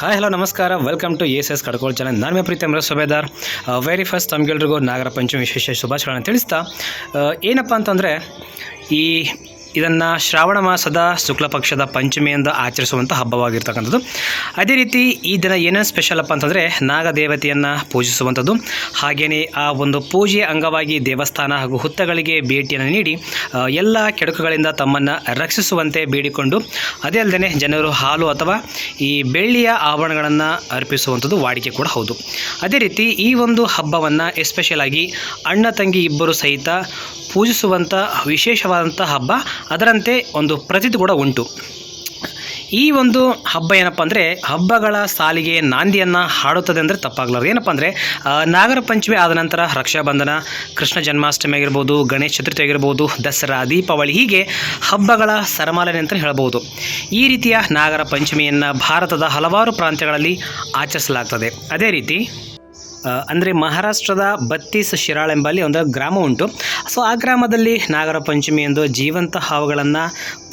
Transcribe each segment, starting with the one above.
Hi hello ನಮಸ್ಕಾರ. Welcome to S S Kadkol channel ನಾನು ಮೇ ಪ್ರೀತಿ ಅಮರ ಸುಬೇದಾರ್ ವೆರಿ ಫಸ್ಟ್ ತಮಗೆಲ್ರಿಗೂ ನಾಗರ ಪಂಚಮಿ ವಿಶೇಷ ಶುಭಾಶಯಗಳನ್ನು ತಿಳಿಸ್ತಾ ಏನಪ್ಪ ಅಂತಂದರೆ ಈ ಇದನ್ನು ಶ್ರಾವಣ ಮಾಸದ ಶುಕ್ಲ ಪಕ್ಷದ ಪಂಚಮಿಯಿಂದ ಆಚರಿಸುವಂಥ ಹಬ್ಬವಾಗಿರ್ತಕ್ಕಂಥದ್ದು. ಅದೇ ರೀತಿ ಈ ದಿನ ಏನೇನು ಸ್ಪೆಷಲ್ ಅಪ್ಪ ಅಂತಂದರೆ ನಾಗದೇವತೆಯನ್ನು ಪೂಜಿಸುವಂಥದ್ದು. ಹಾಗೆಯೇ ಆ ಒಂದು ಪೂಜೆಯ ಅಂಗವಾಗಿ ದೇವಸ್ಥಾನ ಹಾಗೂ ಹುತ್ತಗಳಿಗೆ ಭೇಟಿಯನ್ನು ನೀಡಿ ಎಲ್ಲ ಕೆಡುಕುಗಳಿಂದ ತಮ್ಮನ್ನು ರಕ್ಷಿಸುವಂತೆ ಬೇಡಿಕೊಂಡು, ಅದೇ ಅಲ್ಲದೆ ಜನರು ಹಾಲು ಅಥವಾ ಈ ಬೆಳ್ಳಿಯ ಆಭರಣಗಳನ್ನು ಅರ್ಪಿಸುವಂಥದ್ದು ವಾಡಿಕೆ ಕೂಡ ಹೌದು. ಅದೇ ರೀತಿ ಈ ಒಂದು ಹಬ್ಬವನ್ನು ಎಸ್ಪೆಷಲಾಗಿ ಅಣ್ಣ, ತಂಗಿ ಇಬ್ಬರು ಸಹಿತ ಪೂಜಿಸುವಂಥ ವಿಶೇಷವಾದಂಥ ಹಬ್ಬ, ಅದರಂತೆ ಒಂದು ಪ್ರತಿತಿ ಕೂಡ ಉಂಟು. ಈ ಒಂದು ಹಬ್ಬ ಏನಪ್ಪ ಅಂದರೆ, ಹಬ್ಬಗಳ ಸಾಲಿಗೆ ನಾಂದಿಯನ್ನು ಹಾಡುತ್ತದೆ ಅಂದರೆ ತಪ್ಪಾಗಲಾರದು. ಏನಪ್ಪ ಅಂದರೆ ನಾಗರ ಪಂಚಮಿ ಆದ ನಂತರ ರಕ್ಷಾಬಂಧನ, ಕೃಷ್ಣ ಜನ್ಮಾಷ್ಟಮಿ ಆಗಿರ್ಬೋದು, ಗಣೇಶ ಚತುರ್ಥಿ ಆಗಿರ್ಬೋದು, ದಸರಾ, ದೀಪಾವಳಿ, ಹೀಗೆ ಹಬ್ಬಗಳ ಸರಮಾಲನೆ ಅಂತ ಹೇಳ್ಬೋದು. ಈ ರೀತಿಯ ನಾಗರ ಪಂಚಮಿಯನ್ನು ಭಾರತದ ಹಲವಾರು ಪ್ರಾಂತ್ಯಗಳಲ್ಲಿ ಆಚರಿಸಲಾಗ್ತದೆ. ಅದೇ ರೀತಿ ಅಂದರೆ ಮಹಾರಾಷ್ಟ್ರದ ಬತ್ತೀಸ್ ಶಿರಾಳ್ ಎಂಬಲ್ಲಿ ಒಂದು ಗ್ರಾಮ ಉಂಟು. ಸೊ ಆ ಗ್ರಾಮದಲ್ಲಿ ನಾಗರ ಪಂಚಮಿ ಎಂದು ಜೀವಂತ ಹಾವುಗಳನ್ನು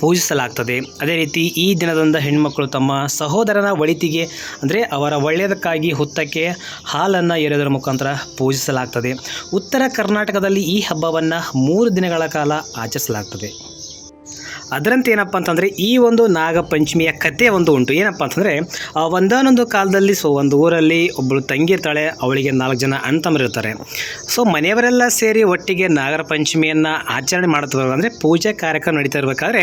ಪೂಜಿಸಲಾಗ್ತದೆ. ಅದೇ ರೀತಿ ಈ ದಿನದಂದು ಹೆಣ್ಮಕ್ಕಳು ತಮ್ಮ ಸಹೋದರನ ಒಳಿತಿಗೆ, ಅಂದರೆ ಅವರ ಒಳ್ಳೆಯದಕ್ಕಾಗಿ ಹುತ್ತಕ್ಕೆ ಹಾಲನ್ನು ಎರೆಯೋದರ ಮುಖಾಂತರ ಪೂಜಿಸಲಾಗ್ತದೆ. ಉತ್ತರ ಕರ್ನಾಟಕದಲ್ಲಿ ಈ ಹಬ್ಬವನ್ನು ಮೂರು ದಿನಗಳ ಕಾಲ ಆಚರಿಸಲಾಗ್ತದೆ. ಅದರಂತೆ ಏನಪ್ಪ ಅಂತಂದರೆ ಈ ಒಂದು ನಾಗಪಂಚಮಿಯ ಕಥೆ ಒಂದು ಉಂಟು. ಏನಪ್ಪ ಅಂತಂದರೆ ಆ, ಒಂದಾನೊಂದು ಕಾಲದಲ್ಲಿ ಸೊ ಒಂದು ಊರಲ್ಲಿ ಒಬ್ಬಳು ತಂಗಿ ಇರ್ತಾಳೆ ಅವಳಿಗೆ ನಾಲ್ಕು ಜನ ಅಣ್ಣ ತಮ್ಮರಿರ್ತಾರೆ ಸೊ ಮನೆಯವರೆಲ್ಲ ಸೇರಿ ಒಟ್ಟಿಗೆ ನಾಗರ ಪಂಚಮಿಯನ್ನು ಆಚರಣೆ ಮಾಡ್ತಾರೆ ಅಂದರೆ ಪೂಜೆ ಕಾರ್ಯಕ್ರಮ ನಡೀತಾ ಇರಬೇಕಾದ್ರೆ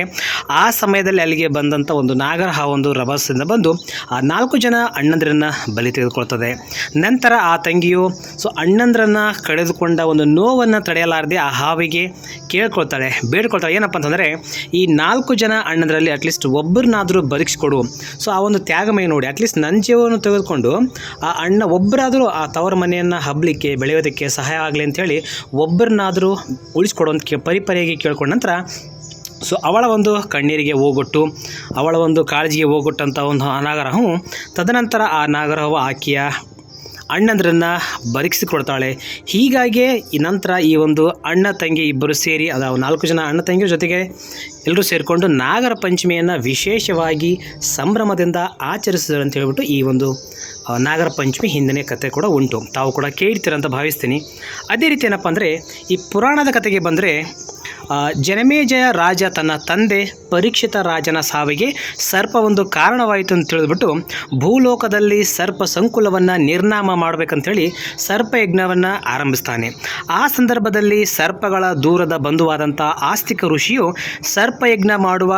ಆ ಸಮಯದಲ್ಲಿ ಅಲ್ಲಿಗೆ ಬಂದಂಥ ಒಂದು ನಾಗರ ಒಂದು ರಭಸದಿಂದ ಬಂದು ಆ ನಾಲ್ಕು ಜನ ಅಣ್ಣಂದ್ರನ್ನು ಬಲಿ ತೆಗೆದುಕೊಳ್ತದೆ. ನಂತರ ಆ ತಂಗಿಯು ಸೊ ಅಣ್ಣಂದ್ರನ್ನು ಕಳೆದುಕೊಂಡ ಒಂದು ನೋವನ್ನು ತಡೆಯಲಾರದೆ ಆ ಹಾವಿಗೆ ಕೇಳ್ಕೊಳ್ತಾಳೆ ಬೇಡ್ಕೊಳ್ತಾಳೆ. ಏನಪ್ಪ ಅಂತಂದರೆ ಈ ನಾಲ್ಕು ಜನ ಅಣ್ಣದರಲ್ಲಿ ಅಟ್ಲೀಸ್ಟ್ ಒಬ್ಬರನ್ನಾದರೂ ಬದುಕಿಸ್ಕೊಡು ಸೊ ಆ ಒಂದು ತ್ಯಾಗಮಯ ನೋಡಿ ಅಟ್ಲೀಸ್ಟ್ ನನ್ನ ಜೀವವನ್ನು ತೆಗೆದುಕೊಂಡು, ಆ ಅಣ್ಣ ಒಬ್ಬರಾದರೂ ಆ ತವರ ಮನೆಯನ್ನು ಹಬ್ಬಲಿಕ್ಕೆ ಬೆಳೆಯೋದಕ್ಕೆ ಸಹಾಯ ಆಗಲಿ ಅಂಥೇಳಿ ಒಬ್ಬರನ್ನಾದರೂ ಉಳಿಸ್ಕೊಡು ಅಂತ ಕೇ, ಪರಿಪರಿಯಾಗಿ ಕೇಳ್ಕೊಂಡ ನಂತರ ಸೊ ಅವಳ ಒಂದು ಕಣ್ಣೀರಿಗೆ ಹೋಗೊಟ್ಟು, ಅವಳ ಒಂದು ಕಾಳಜಿಗೆ ಹೋಗೊಟ್ಟಂಥ ಒಂದು ಆ ನಾಗರಹವು ತದನಂತರ ಆ ನಾಗರಹವು ಆಕೆಯ ಅಣ್ಣಂದ್ರನ್ನು ಬದುಕಿಸಿಕೊಡ್ತಾಳೆ ಹೀಗಾಗಿ ನಂತರ ಈ ಒಂದು ಅಣ್ಣ ತಂಗಿ ಇಬ್ಬರು ಸೇರಿ, ಅದ ನಾಲ್ಕು ಜನ ಅಣ್ಣ ತಂಗಿಯ ಜೊತೆಗೆ ಎಲ್ಲರೂ ಸೇರಿಕೊಂಡು ನಾಗರ ಪಂಚಮಿಯನ್ನು ವಿಶೇಷವಾಗಿ ಸಂಭ್ರಮದಿಂದ ಆಚರಿಸಿದ್ರು ಅಂತ ಹೇಳ್ಬಿಟ್ಟು ಈ ಒಂದು ನಾಗರ ಪಂಚಮಿ ಹಿಂದಿನ ಕತೆ ಕೂಡ ಉಂಟು. ತಾವು ಕೂಡ ಕೇಳ್ತೀರಂತ ಭಾವಿಸ್ತೀನಿ. ಅದೇ ರೀತಿ ಏನಪ್ಪ ಅಂದರೆ, ಈ ಪುರಾಣದ ಕತೆಗೆ ಬಂದರೆ ಜನಮೇಜಯ ರಾಜ ತನ್ನ ತಂದೆ ಪರೀಕ್ಷಿತ ರಾಜನ ಸಾವಿಗೆ ಸರ್ಪ ಒಂದು ಕಾರಣವಾಯಿತು ಅಂತ ತಿಳಿದ್ಬಿಟ್ಟು ಭೂಲೋಕದಲ್ಲಿ ಸರ್ಪ ಸಂಕುಲವನ್ನು ನಿರ್ನಾಮ ಮಾಡಬೇಕಂತೇಳಿ ಸರ್ಪಯಜ್ಞವನ್ನು ಆರಂಭಿಸ್ತಾನೆ. ಆ ಸಂದರ್ಭದಲ್ಲಿ ಸರ್ಪಗಳ ದೂರದ ಬಂಧುವಾದಂಥ ಆಸ್ತಿಕ ಋಷಿಯು ಸರ್ಪಯಜ್ಞ ಮಾಡುವ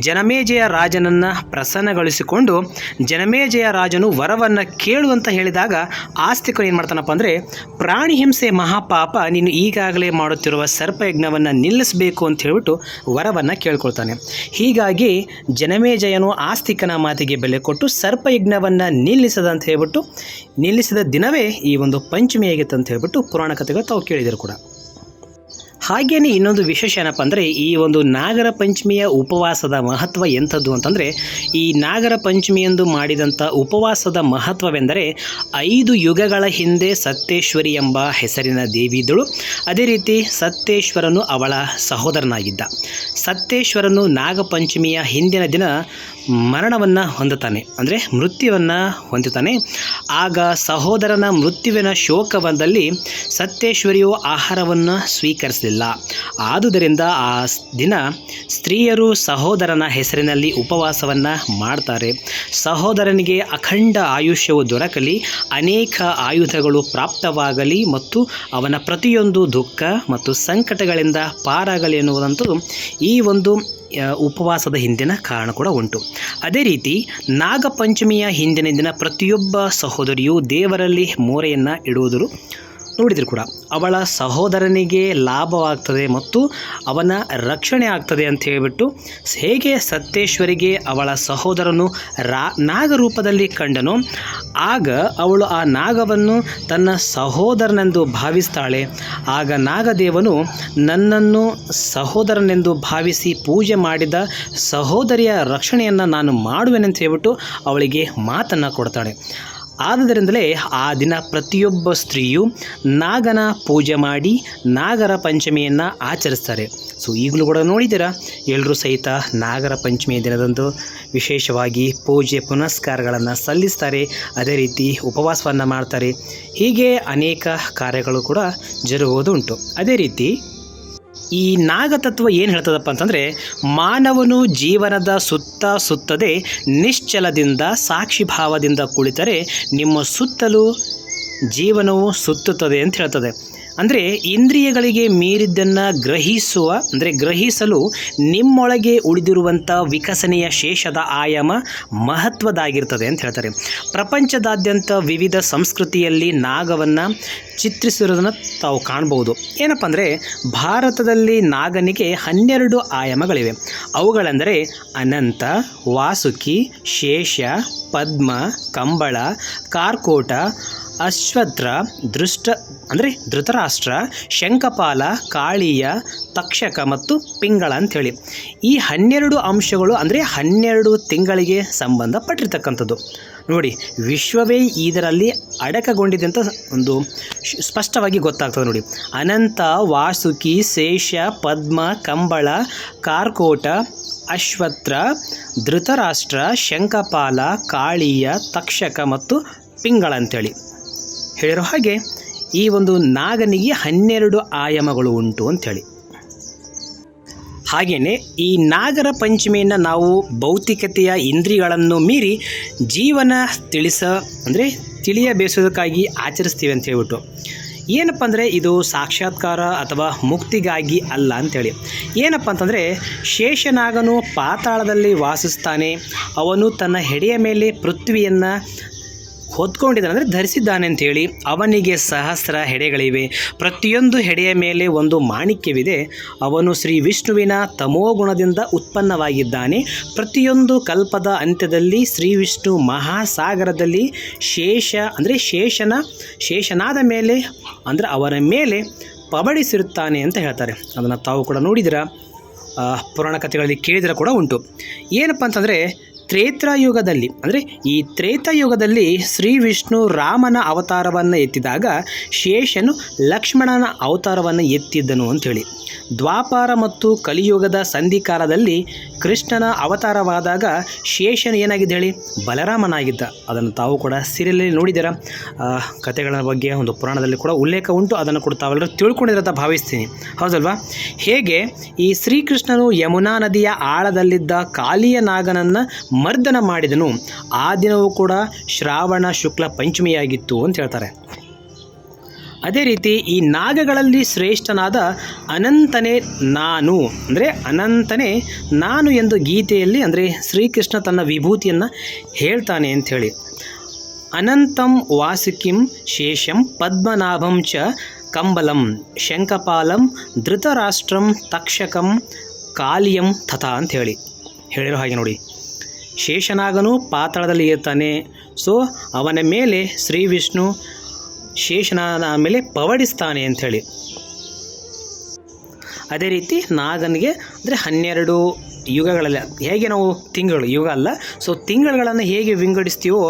ಜನಮೇಜಯ ರಾಜನನ್ನು ಪ್ರಸನ್ನಗೊಳಿಸಿಕೊಂಡು ಜನಮೇಜಯ ರಾಜನು ವರವನ್ನು ಕೇಳು ಅಂತ ಹೇಳಿದಾಗ ಆಸ್ತಿಕರು ಏನು ಮಾಡ್ತಾನಪ್ಪ ಅಂದರೆ ಪ್ರಾಣಿ ಹಿಂಸೆ ಮಹಾಪಾಪ ನೀನು ಈಗಾಗಲೇ ಮಾಡುತ್ತಿರುವ ಸರ್ಪಯಜ್ಞವನ್ನು ನಿಲ್ಲಿಸಬೇಕು ಅಂತ ಹೇಳ್ಬಿಟ್ಟು ವರವನ್ನು ಕೇಳ್ಕೊಳ್ತಾನೆ. ಹೀಗಾಗಿ ಜನಮೇಜಯನು ಆಸ್ತಿಕನ ಮಾತಿಗೆ ಬೆಲೆ ಕೊಟ್ಟು ಸರ್ಪಯಜ್ಞವನ್ನು ನಿಲ್ಲಿಸದ ಅಂತ ಹೇಳ್ಬಿಟ್ಟು ನಿಲ್ಲಿಸಿದ ದಿನವೇ ಈ ಒಂದು ಪಂಚಮಿ ಆಗಿತ್ತು ಅಂತ ಹೇಳ್ಬಿಟ್ಟು ಪುರಾಣ ಕಥೆಗಳು ತಾವು ಕೇಳಿದರು ಕೂಡ. ಹಾಗೆಯೇ ಇನ್ನೊಂದು ವಿಶೇಷ ಏನಪ್ಪ ಅಂದರೆ ಈ ಒಂದು ನಾಗರ ಪಂಚಮಿಯ ಉಪವಾಸದ ಮಹತ್ವ ಎಂಥದ್ದು ಅಂತಂದರೆ, ಈ ನಾಗರ ಪಂಚಮಿಯಂದು ಮಾಡಿದಂಥ ಉಪವಾಸದ ಮಹತ್ವವೆಂದರೆ ಐದು ಯುಗಗಳ ಹಿಂದೆ ಸತ್ತೇಶ್ವರಿ ಎಂಬ ಹೆಸರಿನ ದೇವಿ ಇದ್ದಳು ಅದೇ ರೀತಿ ಸತ್ತೇಶ್ವರನು ಅವಳ ಸಹೋದರನಾಗಿದ್ದ. ಸತ್ತೇಶ್ವರನು ನಾಗಪಂಚಮಿಯ ಹಿಂದಿನ ದಿನ ಮರಣವನ್ನು ಹೊಂದುತ್ತಾನೆ, ಅಂದರೆ ಮೃತ್ಯುವನ್ನು ಹೊಂದುತ್ತಾನೆ. ಆಗ ಸಹೋದರನ ಮೃತ್ಯುವಿನ ಶೋಕವದಲ್ಲಿ ಸತ್ಯೇಶ್ವರಿಯು ಆಹಾರವನ್ನು ಸ್ವೀಕರಿಸಲಿಲ್ಲ. ಆದುದರಿಂದ ಆ ದಿನ ಸ್ತ್ರೀಯರು ಸಹೋದರನ ಹೆಸರಿನಲ್ಲಿ ಉಪವಾಸವನ್ನು ಮಾಡ್ತಾರೆ. ಸಹೋದರನಿಗೆ ಅಖಂಡ ಆಯುಷ್ಯವು ದೊರಕಲಿ, ಅನೇಕ ಆಯುಧಗಳು ಪ್ರಾಪ್ತವಾಗಲಿ ಮತ್ತು ಅವನ ಪ್ರತಿಯೊಂದು ದುಃಖ ಮತ್ತು ಸಂಕಟಗಳಿಂದ ಪಾರಾಗಲಿ ಎನ್ನುವುದಂತೂ ಈ ಒಂದು ಉಪವಾಸದ ಹಿಂದಿನ ಕಾರಣ ಕೂಡ ಉಂಟು. ಅದೇ ರೀತಿ ನಾಗಪಂಚಮಿಯ ಹಿಂದಿನ ದಿನ ಪ್ರತಿಯೊಬ್ಬ ಸಹೋದರಿಯು ದೇವರಲ್ಲಿ ಮೋರೆಯನ್ನು ಇಡುವುದರು ನೋಡಿದ್ರು ಕೂಡ, ಅವಳ ಸಹೋದರನಿಗೆ ಲಾಭವಾಗ್ತದೆ ಮತ್ತು ಅವನ ರಕ್ಷಣೆ ಆಗ್ತದೆ ಅಂತ ಹೇಳಿಬಿಟ್ಟು, ಹೇಗೆ ಸತ್ತೇಶ್ವರಿಗೆ ಅವಳ ಸಹೋದರನು ರಾ, ನಾಗರೂಪದಲ್ಲಿ ಕಂಡನು, ಆಗ ಅವಳು ಆ ನಾಗವನ್ನು ತನ್ನ ಸಹೋದರನೆಂದು ಭಾವಿಸ್ತಾಳೆ. ಆಗ ನಾಗದೇವನು ನನ್ನನ್ನು ಸಹೋದರನೆಂದು ಭಾವಿಸಿ ಪೂಜೆ ಮಾಡಿದ ಸಹೋದರಿಯ ರಕ್ಷಣೆಯನ್ನು ನಾನು ಮಾಡುವೆನೆಂತ ಹೇಳ್ಬಿಟ್ಟು ಅವಳಿಗೆ ಮಾತನ್ನು ಕೊಡ್ತಾಳೆ. ಆದುದರಿಂದಲೇ ಆ ದಿನ ಪ್ರತಿಯೊಬ್ಬ ಸ್ತ್ರೀಯು ನಾಗನ ಪೂಜೆ ಮಾಡಿ ನಾಗರ ಪಂಚಮಿಯನ್ನು ಆಚರಿಸ್ತಾರೆ. ಸೊ, ಈಗಲೂ ಕೂಡ ನೋಡಿದ್ದೀರಾ? ಎಲ್ಲರೂ ಸಹಿತ ನಾಗರ ಪಂಚಮಿಯ ದಿನದಂದು ವಿಶೇಷವಾಗಿ ಪೂಜೆ ಪುನಸ್ಕಾರಗಳನ್ನು ಸಲ್ಲಿಸ್ತಾರೆ, ಅದೇ ರೀತಿ ಉಪವಾಸವನ್ನು ಮಾಡ್ತಾರೆ. ಹೀಗೆ ಅನೇಕ ಕಾರ್ಯಗಳು ಕೂಡ ಜರುಗುವುದುಂಟು. ಅದೇ ರೀತಿ ಈ ನಾಗತತ್ವ ಏನು ಹೇಳ್ತದಪ್ಪ ಅಂತಂದರೆ, ಮಾನವನು ಜೀವನದ ಸುತ್ತ ಸುತ್ತದೆ ನಿಶ್ಚಲದಿಂದ ಸಾಕ್ಷಿಭಾವದಿಂದ ಕುಳಿತರೆ, ನಿಮ್ಮ ಸುತ್ತಲೂ ಜೀವನವು ಸುತ್ತುತ್ತದೆ ಅಂತ ಹೇಳ್ತದೆ. ಅಂದರೆ ಇಂದ್ರಿಯಗಳಿಗೆ ಮೀರಿದ್ದನ್ನು ಗ್ರಹಿಸುವ, ಅಂದರೆ ಗ್ರಹಿಸಲು ನಿಮ್ಮೊಳಗೆ ಉಳಿದಿರುವಂಥ ವಿಕಸನೆಯ ಶೇಷದ ಆಯಾಮ ಮಹತ್ವದಾಗಿರ್ತದೆ ಅಂತ ಹೇಳ್ತಾರೆ. ಪ್ರಪಂಚದಾದ್ಯಂತ ವಿವಿಧ ಸಂಸ್ಕೃತಿಯಲ್ಲಿ ನಾಗವನ್ನು ಚಿತ್ರಿಸಿರೋದನ್ನು ತಾವು ಕಾಣ್ಬೋದು. ಏನಪ್ಪ ಅಂದರೆ ಭಾರತದಲ್ಲಿ ನಾಗನಿಗೆ ಹನ್ನೆರಡು ಆಯಾಮಗಳಿವೆ. ಅವುಗಳೆಂದರೆ ಅನಂತ, ವಾಸುಕಿ ಶೇಷ ಪದ್ಮ, ಕಂಬಳ, ಕಾರ್ಕೋಟ ಅಶ್ವತ್ರ ದೃಷ್ಟ, ಅಂದರೆ ಧೃತರಾಷ್ಟ್ರ, ಶಂಕಪಾಲ, ಕಾಳಿಯ, ತಕ್ಷಕ ಮತ್ತು ಪಿಂಗಳ ಅಂಥೇಳಿ. ಈ ಹನ್ನೆರಡು ಅಂಶಗಳು ಅಂದರೆ ಹನ್ನೆರಡು ತಿಂಗಳಿಗೆ ಸಂಬಂಧಪಟ್ಟಿರ್ತಕ್ಕಂಥದ್ದು. ನೋಡಿ, ವಿಶ್ವವೇ ಇದರಲ್ಲಿ ಅಡಕಗೊಂಡಿದೆ ಅಂತ ಒಂದು ಸ್ಪಷ್ಟವಾಗಿ ಗೊತ್ತಾಗ್ತದೆ ನೋಡಿ. ಅನಂತ, ವಾಸುಕಿ, ಶೇಷ, ಪದ್ಮ, ಕಂಬಳ, ಕಾರ್ಕೋಟ ಅಶ್ವತ್ರ ಧೃತರಾಷ್ಟ್ರ, ಶಂಕಪಾಲ, ಕಾಳಿಯ, ತಕ್ಷಕ ಮತ್ತು ಪಿಂಗಳ ಅಂತೇಳಿ ಹೇಳಿರೋ ಹಾಗೆ ಈ ಒಂದು ನಾಗನಿಗೆ ಹನ್ನೆರಡು ಆಯಾಮಗಳು ಉಂಟು ಅಂಥೇಳಿ. ಹಾಗೆಯೇ ಈ ನಾಗರ ಪಂಚಮಿಯನ್ನು ನಾವು ಭೌತಿಕತೆಯ ಇಂದ್ರಿಗಳನ್ನು ಮೀರಿ ಜೀವನ ತಿಳಿಸ ಅಂದರೆ ತಿಳಿಯಬೇಸೋದಕ್ಕಾಗಿ ಆಚರಿಸ್ತೀವಿ ಅಂತ ಹೇಳ್ಬಿಟ್ಟು. ಏನಪ್ಪ ಅಂದರೆ ಇದು ಸಾಕ್ಷಾತ್ಕಾರ ಅಥವಾ ಮುಕ್ತಿಗಾಗಿ ಅಲ್ಲ ಅಂಥೇಳಿ. ಏನಪ್ಪ ಅಂತಂದರೆ ಶೇಷನಾಗನು ಪಾತಾಳದಲ್ಲಿ ವಾಸಿಸ್ತಾನೆ, ಅವನು ತನ್ನ ಹೆಡೆಯ ಮೇಲೆ ಪೃಥ್ವಿಯನ್ನು ಹೊತ್ಕೊಂಡಿದ್ದಾನೆ, ಅಂದರೆ ಧರಿಸಿದ್ದಾನೆ ಅಂತೇಳಿ ಅವನಿಗೆ ಸಹಸ್ರ ಹೆಡೆಗಳಿವೆ. ಪ್ರತಿಯೊಂದು ಹೆಡೆಯ ಮೇಲೆ ಒಂದು ಮಾಣಿಕ್ಯವಿದೆ. ಅವನು ಶ್ರೀ ವಿಷ್ಣುವಿನ ತಮೋಗುಣದಿಂದ ಉತ್ಪನ್ನವಾಗಿದ್ದಾನೆ. ಪ್ರತಿಯೊಂದು ಕಲ್ಪದ ಅಂತ್ಯದಲ್ಲಿ ಶ್ರೀ ವಿಷ್ಣು ಮಹಾಸಾಗರದಲ್ಲಿ ಶೇಷ, ಅಂದರೆ ಶೇಷನ, ಶೇಷನಾದ ಮೇಲೆ, ಅಂದರೆ ಅವರ ಮೇಲೆ ಪಬಡಿಸಿರುತ್ತಾನೆ ಅಂತ ಹೇಳ್ತಾರೆ. ಅದನ್ನು ತಾವು ಕೂಡ ನೋಡಿದಿರ ಪುರಾಣ ಕಥೆಗಳಲ್ಲಿ ಕೇಳಿದರೆ ಕೂಡ ಉಂಟು. ಏನಪ್ಪ ಅಂತಂದರೆ ತ್ರೇತಾಯುಗದಲ್ಲಿ ಅಂದರೆ ಈ ತ್ರೇತಾಯುಗದಲ್ಲಿ ಶ್ರೀ ವಿಷ್ಣು ರಾಮನ ಅವತಾರವನ್ನು ಎತ್ತಿದಾಗ ಶೇಷನು ಲಕ್ಷ್ಮಣನ ಅವತಾರವನ್ನು ಎತ್ತಿದ್ದನು ಅಂಥೇಳಿ ದ್ವಾಪಾರ ಮತ್ತು ಕಲಿಯುಗದ ಸಂಧಿಕಾಲದಲ್ಲಿ ಕೃಷ್ಣನ ಅವತಾರವಾದಾಗ ಶೇಷನ್ ಏನಾಗಿದೆ ಹೇಳಿ ಬಲರಾಮನಾಗಿದ್ದ. ಅದನ್ನು ತಾವು ಕೂಡ ಸೀರಿಯಲಲ್ಲಿ ನೋಡಿದ್ದೀರ? ಕಥೆಗಳ ಬಗ್ಗೆ ಒಂದು ಪುರಾಣದಲ್ಲಿ ಕೂಡ ಉಲ್ಲೇಖ ಉಂಟು. ಅದನ್ನು ಕೂಡ ತಾವೆಲ್ಲರೂ ತಿಳ್ಕೊಂಡಿರೋ ಅಂತ ಭಾವಿಸ್ತೀನಿ. ಹೌದಲ್ವಾ? ಹೇಗೆ ಈ ಶ್ರೀಕೃಷ್ಣನು ಯಮುನಾ ನದಿಯ ಆಳದಲ್ಲಿದ್ದ ಕಾಲಿಯ ನಾಗನನ್ನು ಮರ್ದನ ಮಾಡಿದನು. ಆ ದಿನವೂ ಕೂಡ ಶ್ರಾವಣ ಶುಕ್ಲ ಪಂಚಮಿಯಾಗಿತ್ತು ಅಂತ ಹೇಳ್ತಾರೆ. ಅದೇ ರೀತಿ ಈ ನಾಗಗಳಲ್ಲಿ ಶ್ರೇಷ್ಠನಾದ ಅನಂತನೇ ನಾನು, ಅಂದರೆ ಅನಂತನೇ ನಾನು ಎಂದು ಗೀತೆಯಲ್ಲಿ, ಅಂದರೆ ಶ್ರೀಕೃಷ್ಣ ತನ್ನ ವಿಭೂತಿಯನ್ನು ಹೇಳ್ತಾನೆ ಅಂಥೇಳಿ ಅನಂತಂ ವಾಸುಕಿಂ ಶೇಷಂ ಪದ್ಮನಾಭಂ ಚ ಕಂಬಲಂ ಶಂಕಪಾಲಂ ಧೃತರಾಷ್ಟ್ರಂ ತಕ್ಷಕಂ ಕಾಲಿಯಂ ತಥಾ ಹೇಳಿ. ಹೇಳಿರೋ ಹಾಗೆ ನೋಡಿ. ಶೇಷನಾಗನು ಪಾತಾಳದಲ್ಲಿ ಇರ್ತಾನೆ. ಸೊ ಅವನ ಮೇಲೆ ಶ್ರೀ ವಿಷ್ಣು ಶೇಷನಾದ ಆಮೇಲೆ ಪವಡಿಸ್ತಾನೆ ಅಂಥೇಳಿ. ಅದೇ ರೀತಿ ನಾಗನಿಗೆ ಅಂದರೆ ಹನ್ನೆರಡು ಯುಗಗಳಲ್ಲಿ, ಹೇಗೆ ನಾವು ತಿಂಗಳು, ಯುಗ ಅಲ್ಲ. ಸೊ ತಿಂಗಳುಗಳನ್ನು ಹೇಗೆ ವಿಂಗಡಿಸ್ತೀವೋ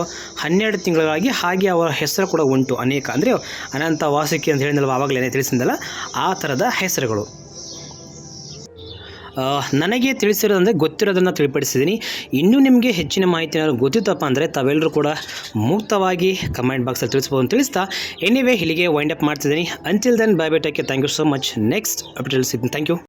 ಹನ್ನೆರಡು ತಿಂಗಳಾಗಿ ಹಾಗೆ ಅವರ ಹೆಸರು ಕೂಡ ಉಂಟು ಅನೇಕ. ಅಂದರೆ ಅನಂತ ವಾಸುಕಿ ಅಂತ ಹೇಳಿದಲ್ವ ಆವಾಗಲೇ ತಿಳಿಸಿದಲ್ಲ ಆ ಥರದ ಹೆಸರುಗಳು. ನನಗೆ ತಿಳಿಸಿರೋದಂದರೆ ಗೊತ್ತಿರೋದನ್ನು ತಿಳಿಪಡಿಸಿದ್ದೀನಿ. ಇನ್ನೂ ನಿಮಗೆ ಹೆಚ್ಚಿನ ಮಾಹಿತಿ ಏನಾದರೂ ಗೊತ್ತಿತ್ತಪ್ಪ ಅಂದರೆ ತಾವೆಲ್ಲರೂ ಕೂಡ ಮುಕ್ತವಾಗಿ ಕಮೆಂಟ್ ಬಾಕ್ಸಲ್ಲಿ ತಿಳಿಸ್ಬೋದು ಅಂತ ತಿಳಿಸ್ತಾ. ಎನಿವೇ ಇಲ್ಲಿಗೆ ವೈಂಡ್ ಅಪ್ ಮಾಡ್ತಿದ್ದೀನಿ. Until then bye bye take thank you so much next update ಸಿಗ್ತೀನಿ. Thank you